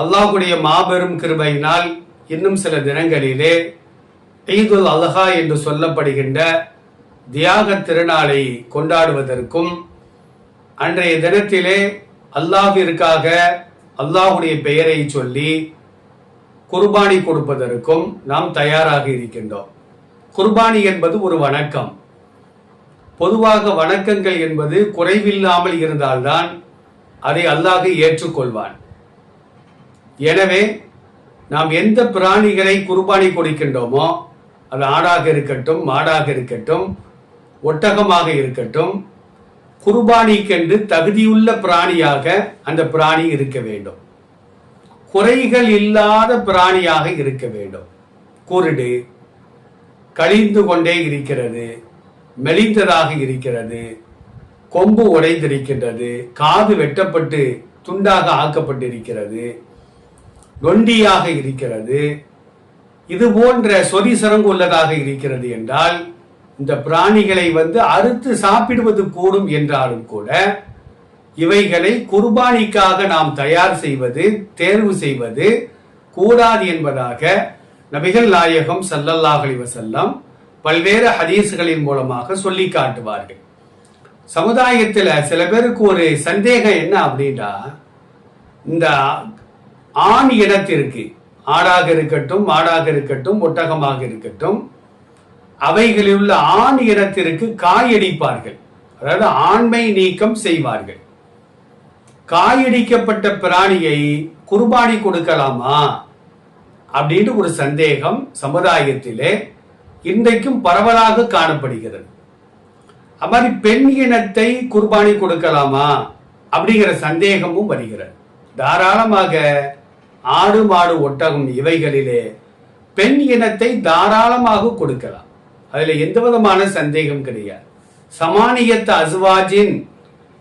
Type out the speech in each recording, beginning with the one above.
அல்லாஹுடைய மாபெரும் கிருபையினால் இன்னும் சில தினங்களிலே ஈதுல் அல்ஹா என்று சொல்லப்படுகின்ற தியாக திருநாளை கொண்டாடுவதற்கும் அன்றைய தினத்திலே அல்லாவிற்காக அல்லாஹுடைய பெயரை சொல்லி குர்பானி கொடுப்பதற்கும் நாம் தயாராக இருக்கின்றோம். குர்பானி என்பது ஒரு வணக்கம். பொதுவாக வணக்கங்கள் என்பது குறைவில்லாமல் இருந்தால்தான் அதை அல்லாஹ் ஏற்றுக்கொள்வான். எனவே நாம் எந்த பிராணிகளை குர்பானி கொடுக்கின்றோமோ அது ஆடாக இருக்கட்டும் மாடாக இருக்கட்டும் ஒட்டகமாக இருக்கட்டும் குர்பானிக்கென்று தகுதியுள்ள பிராணியாக அந்த பிராணி இருக்க வேண்டும். குறைகள் இல்லாத பிராணியாக இருக்க வேண்டும். குருடு கழிந்து கொண்டே இருக்கிறது மெலிந்ததாக இருக்கிறது கொம்பு உடைந்திருக்கின்றது காது வெட்டப்பட்டு துண்டாக ஆக்கப்பட்டிருக்கிறது நொண்டியாக இருக்கிறது. இது போன்ற சொதி சரங்கு உள்ளதாக இருக்கிறது என்றால் இந்த பிராணிகளை வந்து அறுத்து சாப்பிடுவது கூடும் என்றாலும் கூட இவைகளை குர்பானிக்காக நாம் தயார் செய்வது தேர்வு செய்வது கூடாது என்பதாக நபிகள் நாயகம் சல்லல்லாஹலி வசல்லம் பல்வேறு ஹதீஸ்களின் மூலமாக சொல்லி காட்டுவார்கள். சமுதாயத்தில் சில பேருக்கு ஒரு சந்தேகம் என்ன அப்படின்னா இந்த ஆண் இனத்திற்கு ஆடாக இருக்கட்டும் மாடாக இருக்கட்டும் ஒட்டகமாக இருக்கட்டும் அவைகளில் உள்ள ஆண் இனத்திற்கு காயடிப்பார்கள் அதாவது ஆண்மை நீக்கம் செய்வார்கள். காயடிக்கப்பட்ட பிராணியை குர்பானி கொடுக்கலாமா? அப்படின்னு ஒரு சந்தேகம் சமுதாயத்திலே இன்றைக்கும் பரவலாக காணப்படுகிறது. அது மாதிரி பெண் இனத்தை குர்பானி கொடுக்கலாமா? அப்படிங்கிற சந்தேகமும் வருகிறது. தாராளமாக ஆடு மாடு ஒட்டகம் இவைகளிலே பெண் இனத்தை தாராளமாக கொடுக்கலாம். அதுல எந்த விதமான சந்தேகம் கிடையாது. சமானியத்த அஸ்வாஜின்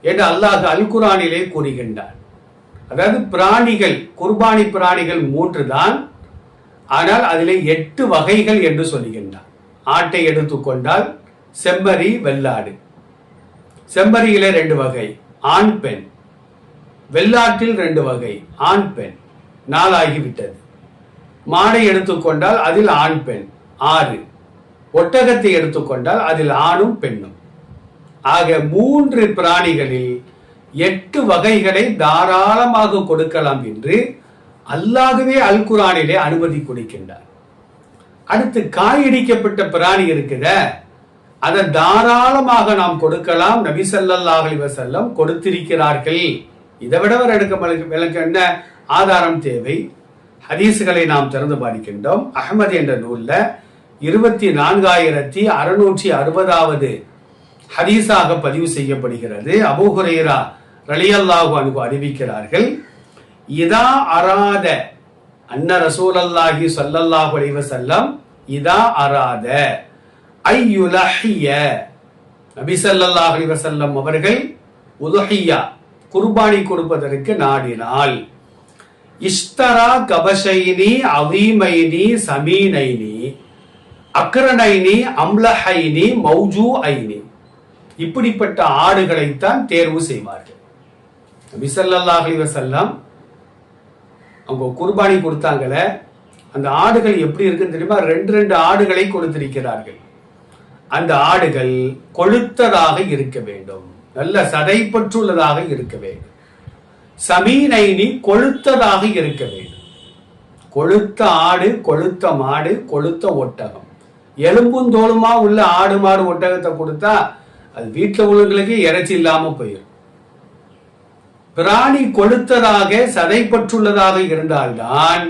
என்று அல்லாஹ் அல் குரானிலே கூறுகின்றார் அதாவது பிராணிகள் குர்பானி பிராணிகள் மூன்று தான் ஆனால் அதில் எட்டு வகைகள் என்று சொல்கின்றார் ஆட்டை எடுத்துக்கொண்டால் செம்மறி வெள்ளாடு. செம்மறியிலே ரெண்டு வகை ஆண் பெண். வெள்ளாட்டில் ரெண்டு வகை ஆண் பெண். நாளாகிவிட்டது. மாடை எடுத்துக்கொண்டால் அதில் ஆண் பெண். ஆறு. ஒட்டகத்தை எடுத்துக்கொண்டால் அதில் ஆணும் பெண்ணும். ஆக மூன்று பிராணிகளில் எட்டு வகைகளை தாராளமாக கொடுக்கலாம் என்று அல்லாகவே அல் குரானிலே அனுமதி கொடுக்கின்றார். அடுத்து காயடிக்கப்பட்ட பிராணி இருக்குத அதை தாராளமாக நாம் கொடுக்கலாம். நபி ஸல்லல்லாஹு அலைஹி கொடுத்திருக்கிறார்கள். இதை விட ஒரு எடுக்க விளக்க என்ன? ஆதாரம் தேவை. ஹதீஸுகளை நாம் திறந்து பாடிக்கின்றோம். அகமது என்ற நூலில் இருபத்தி நான்காயிரத்தி அறுநூற்றி அறுபதாவது ஹதீஸாக பதிவு செய்யப்படுகிறது. அபுஹுரேரா ரலியல்லாஹு அன்ஹு அறிவிக்கிறார்கள் இதா அராத அன்ன ரசூலல்லாஹி சொல்லல்லாஹு அலைவ செல்லம் இதா அராத ஐயுலஹிய நபி ஸல்லல்லாஹு அலைவ செல்லம் அவர்கள் உதுஹியா குர்பானி கொடுப்பதற்கு நாடினால். இஷ்தரா கபசைனி அவீமைனி சமீனைனி அக்ரணைனி அம்லஹைனி மௌஜூ ஐனி இப்படிப்பட்ட ஆடுகளைத்தான் தேர்வு செய்வார்கள். நபி ஸல்லல்லாஹு அவங்க குர்பானி கொடுத்தாங்களே அந்த ஆடுகள் எப்படி இருக்குன்னு தெரியுமா? ரெண்டு ரெண்டு ஆடுகளை கொடுத்திருக்கிறார்கள். அந்த ஆடுகள் கொழுத்ததாக இருக்க வேண்டும். நல்ல சதைப்பற்றுள்ளதாக இருக்க வேண்டும். சமீனைனி கொழுத்ததாக இருக்க வேண்டும். கொழுத்த ஆடு கொழுத்த மாடு கொழுத்த ஒட்டகம். எலும்பும் தோலுமா உள்ள ஆடு மாடு ஒட்டகத்தை கொடுத்தா அது வீட்டில் உள்ளவங்களுக்கு இறைச்சி இல்லாம போயிடும் பிராணி கொழுத்ததாக சதைப்பற்றுள்ளதாக இருந்தால்தான்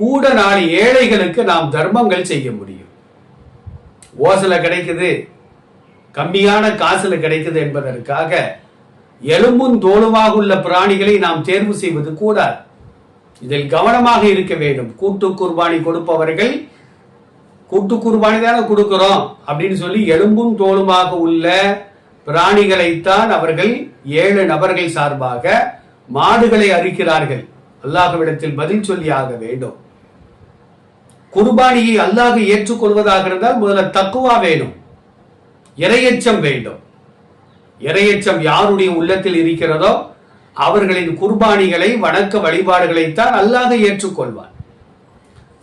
கூட நாலு ஏழைகளுக்கு நாம் தர்மங்கள் செய்ய முடியும். ஓசல கிடைக்குது கம்மியான காசுல கிடைக்குது என்பதற்காக எலும்பும் தோலுமாக உள்ள பிராணிகளை நாம் தேர்வு செய்வது கூடாது. இதில் கவனமாக இருக்க வேண்டும். கூட்டு குர்பானி கொடுப்பவர்கள் கூட்டு குர்பானி தானே கொடுக்கிறோம் அப்படின்னு சொல்லி எலும்பும் தோலுமாக உள்ள பிராணிகளைத்தான் அவர்கள் ஏழு நபர்கள் சார்பாக மாடுகளை அறுக்கிறார்கள். அல்லாஹ்விடத்தில் பதில் சொல்லியாக வேண்டும். குர்பானியை அல்லாஹ் ஏற்றுக்கொள்வதாக இருந்தால் முதல்ல தக்குவா வேணும். இரையச்சம் வேண்டும். இரையச்சம் யாருடைய உள்ளத்தில் இருக்கிறதோ அவர்களின் குர்பானிகளை வணக்க வழிபாடுகளைத்தான் அல்லாத ஏற்றுக்கொள்வான்.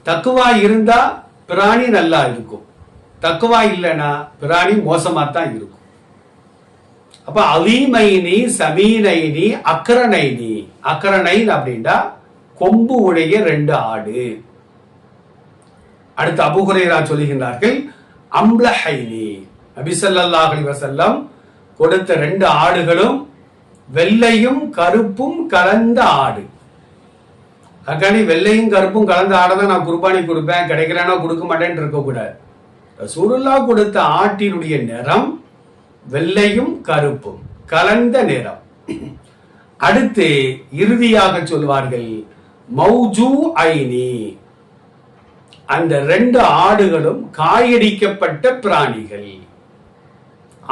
தக்குவா இருந்தா பிராணி நல்லா இருக்கும். தக்குவா இல்லைன்னா பிராணி மோசமா தான் இருக்கும். அப்ப அலீமைனி சமீனைனி அக்கரணைனி அக்கரணைன் அப்படின்னா கொம்பு உடைய ரெண்டு ஆடு. அடுத்து அபுகுரேரா சொல்லுகின்றார்கள் அம்லஹைனி. நபிசல்லாஹ் அலைஹி கொடுத்த ரெண்டு ஆடுகளும் வெள்ளையும் கருப்பும் கலந்த ஆடு. அக்காணி வெள்ளையும் கருப்பும் கலந்த ஆடை தான் நான் குர்பானி கொடுப்பேன். கிடைக்கிறேன்னா கொடுக்க மாட்டேன்னு இருக்கக்கூடாது. சுருளா கொடுத்த ஆட்டினுடைய நிறம் வெள்ளையும் கருப்பும் கலந்த நிறம். அடுத்து இறுதியாக சொல்வார்கள் மௌஜூ ஐனி. அந்த ரெண்டு ஆடுகளும் காயடிக்கப்பட்ட பிராணிகள்.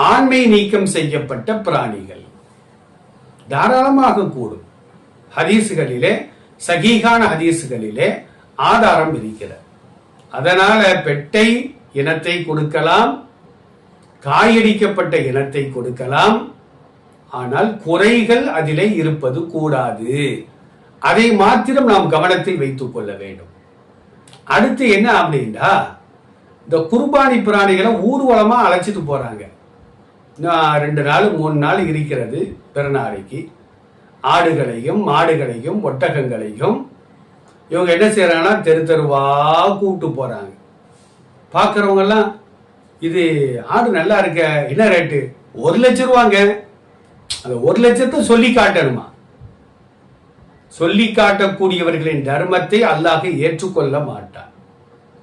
ஆண்மை நீக்கம் செய்யப்பட்ட பிராணிகள். தாராளமாக கூடும். ஹதீசுகளிலே சகீகான ஹதீசுகளிலே ஆதாரம் இருக்கிறது. அதனால பெட்டை இனத்தை கொடுக்கலாம் காயடிக்கப்பட்ட இனத்தை கொடுக்கலாம் ஆனால் குறைகள் அதிலே இருப்பது கூடாது. அதை மாத்திரம் நாம் கவனத்தில் வைத்துக் கொள்ள வேண்டும். அடுத்து என்ன அப்படின்னா இந்த குர்பானி பிராணிகளை ஊர்வலமா அழைச்சிட்டு போறாங்க. ரெண்டு நாள் மூணு நாள் இருக்கிறது பிறநாளைக்கு. ஆடுகளையும் மாடுகளையும் ஒட்டகங்களையும். இவங்க என்ன செய்கிறாங்கன்னா தெரு தெருவா கூப்பிட்டு போகிறாங்க பார்க்குறவங்கெல்லாம் இது ஆடு நல்லா இருக்க என்ன ரேட்டு? ஒரு லட்சம் ரூபாங்க. அந்த ஒரு லட்சத்தை சொல்லி காட்டணுமா? சொல்லி காட்டக்கூடியவர்களின் தர்மத்தை அல்லாஹ் ஏற்றுக்கொள்ள மாட்டான்.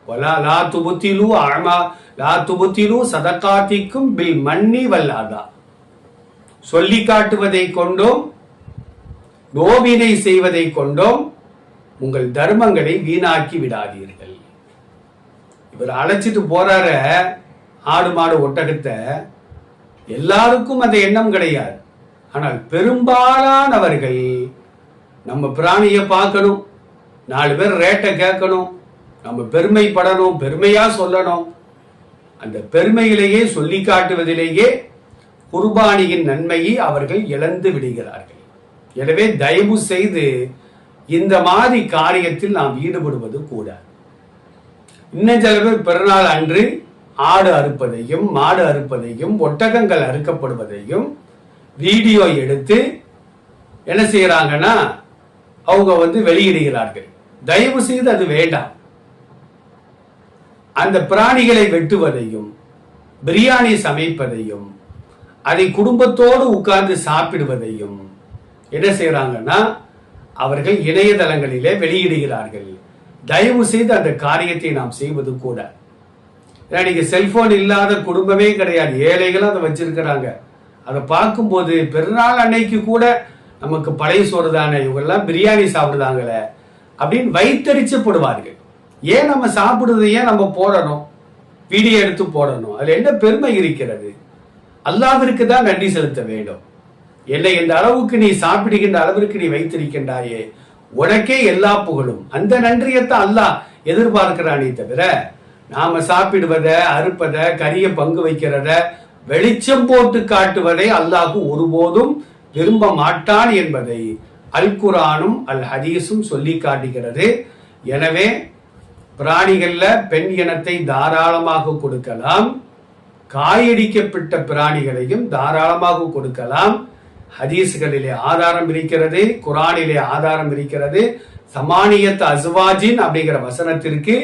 வலா லா துபுத்திலு அழமா லா துபுத்திலு சதகாத்திக்கும் பில் மன்னி வல்லாதா சொல்லி காட்டுவதை கொண்டும் நோவினை செய்வதை கொண்டும் உங்கள் தர்மங்களை வீணாக்கி விடாதீர்கள். இவர் அழைச்சிட்டு போறார ஆடு மாடு ஒட்டகத்தை. எல்லாருக்கும் அந்த எண்ணம் கிடையாது. ஆனால் பெரும்பாலானவர்கள் நம்ம பிராணியை பார்க்கணும். நாலு பேர் ரேட்டை கேட்கணும். நம்ம பெருமைப்படணும் பெருமையா சொல்லணும். அந்த பெருமையிலேயே சொல்லி காட்டுவதிலேயே குர்பானியின் நன்மையை அவர்கள் இழந்து விடுகிறார்கள். எனவே தயவு செய்து இந்த மாதிரி காரியத்தில் நாம் ஈடுபடுவது கூடாது. இன்னும் சில பேர் பிறநாள் அன்று ஆடு அறுப்பதையும் மாடு அறுப்பதையும் ஒட்டகங்கள் அறுக்கப்படுவதையும் வீடியோ எடுத்து என்ன செய்கிறாங்கன்னா அவங்க வந்து வெளியிடுகிறார்கள். தயவு செய்து அது வேண்டாம். அந்த பிராணிகளை வெட்டுவதையும் பிரியாணி சமைப்பதையும் அதை குடும்பத்தோடு உட்கார்ந்து சாப்பிடுவதையும் என்ன செய்யறாங்கன்னா அவர்கள் இணையதளங்களிலே வெளியிடுகிறார்கள். தயவு செய்து அந்த காரியத்தை நாம் செய்வது கூட. ஏன்னா நீங்க செல்போன் இல்லாத குடும்பமே கிடையாது. ஏழைகளும் அதை வச்சிருக்கிறாங்க. அதை பார்க்கும்போது பெருநாள் அன்னைக்கு கூட நமக்கு பழைய சோறு தானே இவங்கெல்லாம் பிரியாணி சாப்பிடுதாங்களே அப்படின்னு வைத்தறிச்சப்படுவார்கள். ஏன் நம்ம சாப்பிடுறது ஏன் நம்ம போடணும்? வீடியோ எடுத்து போடணும். அதில் என்ன பெருமை இருக்கிறது? அல்லாவிற்கு தான் நன்றி செலுத்த வேண்டும். என்னை இந்த அளவுக்கு நீ சாப்பிடுகின்ற அளவிற்கு நீ வைத்திருக்கின்றாயே உனக்கே எல்லா புகழும். அந்த நன்றியைத்தான் அல்லாஹ் எதிர்பார்க்கிறானே தவிர நாம சாப்பிடுவத அறுப்பத கரிய பங்கு வைக்கிறத வெளிச்சம் போட்டு காட்டுவதை அல்லாஹ் ஒருபோதும் விரும்ப மாட்டான் என்பதை அல் குரானும் அல் ஹதீஸும் சொல்லி காட்டுகிறது. எனவே பிராணிகள்ல பெண் இனத்தை தாராளமாக கொடுக்கலாம். காயடிக்கப்பட்ட பிராணிகளையும் தாராளமாக கொடுக்கலாம். ஹதீஸ்களிலே ஆதாரம் இருக்கிறது குரானிலே ஆதாரம் இருக்கிறது. சமானியத் அஸ்வாஜின் அப்படிங்கிற வசனத்திற்கு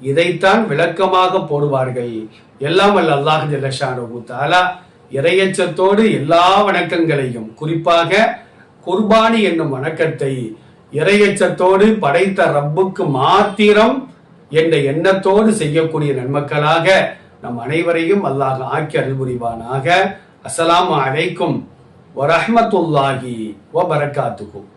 இதைத்தான் விளக்கமாக போடுவார்கள். எல்லாம் அல்ல அல்லாஹ் ஜல்லஷானு தாலா இறையச்சத்தோடு எல்லா வணக்கங்களையும் குறிப்பாக குர்பானி என்னும் வணக்கத்தை இறையச்சத்தோடு படைத்த ரப்புக்கு மாத்திரம் என்ற எண்ணத்தோடு செய்யக்கூடிய நன்மக்களாக நம் அனைவரையும் அல்லாஹ் ஆக்கி அருள் புரிவானாக. அஸ்ஸலாமு அலைக்கும் வரஹ்மத்துல்லாஹி வபரகாத்துக்கும்